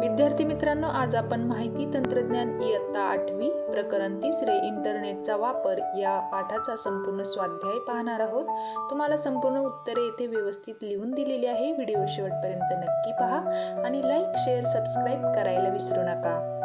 विद्यार्थी मित्रांनो आज आपण माहिती तंत्रज्ञान इयत्ता आठवी प्रकरण तिसरे इंटरनेटचा वापर या पाठाचा संपूर्ण स्वाध्याय पाहणार आहोत. तुम्हाला संपूर्ण उत्तरे येथे व्यवस्थित लिहून दिलेली आहे. व्हिडिओ शेवटपर्यंत नक्की पहा आणि लाईक शेअर सबस्क्राईब करायला विसरू नका.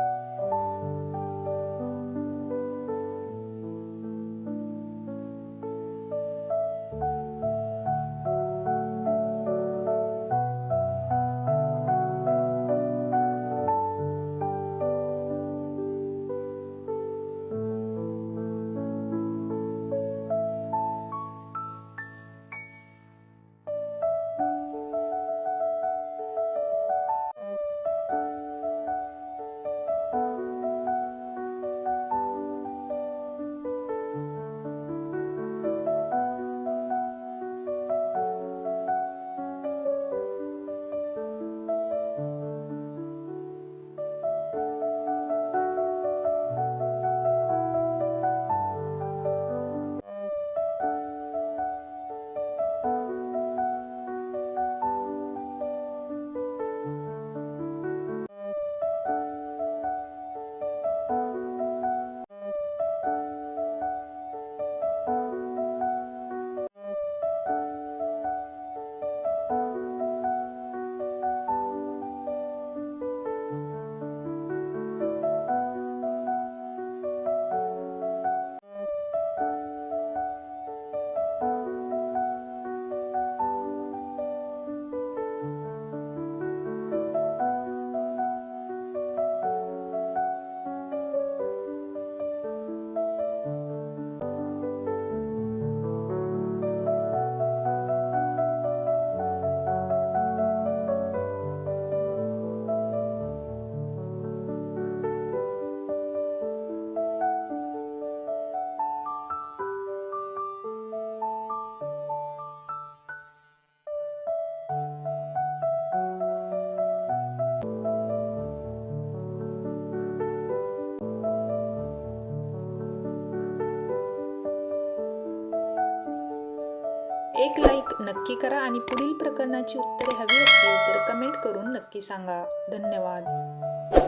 एक लाईक नक्की करा आणि पुढील प्रकरणाची उत्तरे हवी असतील तर कमेंट करून नक्की सांगा. धन्यवाद.